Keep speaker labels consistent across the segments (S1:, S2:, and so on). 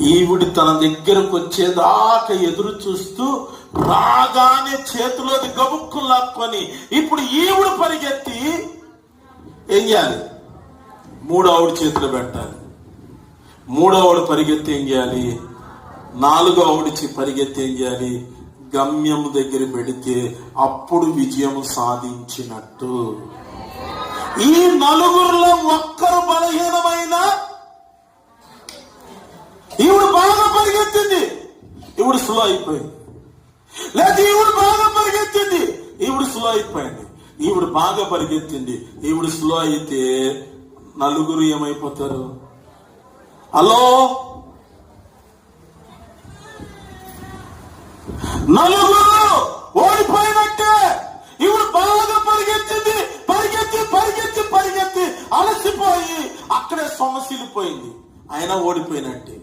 S1: ఈవిడి తన దగ్గరకు వచ్చేదాకా ఎదురు చూస్తూ రాగానే చేతిలోది గబుక్కు లాక్కొని ఇప్పుడు ఈవిడ పరిగెత్తి ఏం చేయాలి? మూడో ఆవిడ చేతిలో పెట్టాలి. మూడో ఆవిడ పరిగెత్తి ఏం చేయాలి? నాలుగో పరిగెత్తి ఏం చేయాలి? గమ్యం దగ్గర పెడితే అప్పుడు విజయం సాధించినట్టు. ఈ నలుగురిలో ఒక్కరు బలహీనమైన ఈవిడ బాగా పరిగెత్తింది ఈవిడ స్లో అయిపోయింది. లేదా ఈవిడ బాగా పరిగెత్తింది. ఈవిడ స్లో అయిపోయింది. ఈవిడ బాగా పరిగెత్తింది. ఈవిడ స్లో అయితే నలుగురు ఏమైపోతారు? హలో? నలుగురు ఓడిపోయినట్టే. ఈవిడ బాగా పరిగెత్తింది. పరిగెత్తి పరిగెత్తి పరిగెత్తి అలసిపోయి అక్కడే సొమసిల్లిపోయింది అయినా ఓడిపోయినట్టే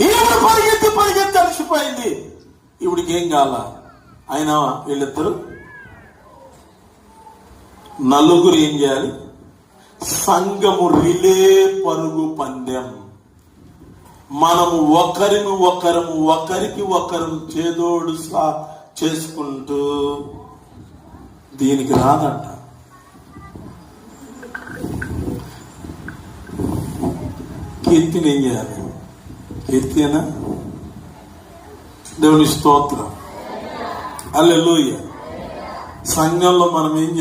S1: ఈవిడ పరిగెత్తి పరిగెత్తి అలసిపోయింది. ఇవిడికి ఏం కాల అయినా వీళ్ళిద్దరు నలుగురు ఏం చేయాలి? సంఘము రిలే పరుగు పందెం. మనము ఒకరిని ఒకరము ఒకరికి ఒకరు చేదోడు సా చేసుకుంటూ దీనికి రాదంట. కీర్తిని ఏం చేయాలి? కీర్తినా. దేవుని స్తోత్రం. అల్లెలుయ్య సంఘంలో మనం ఏం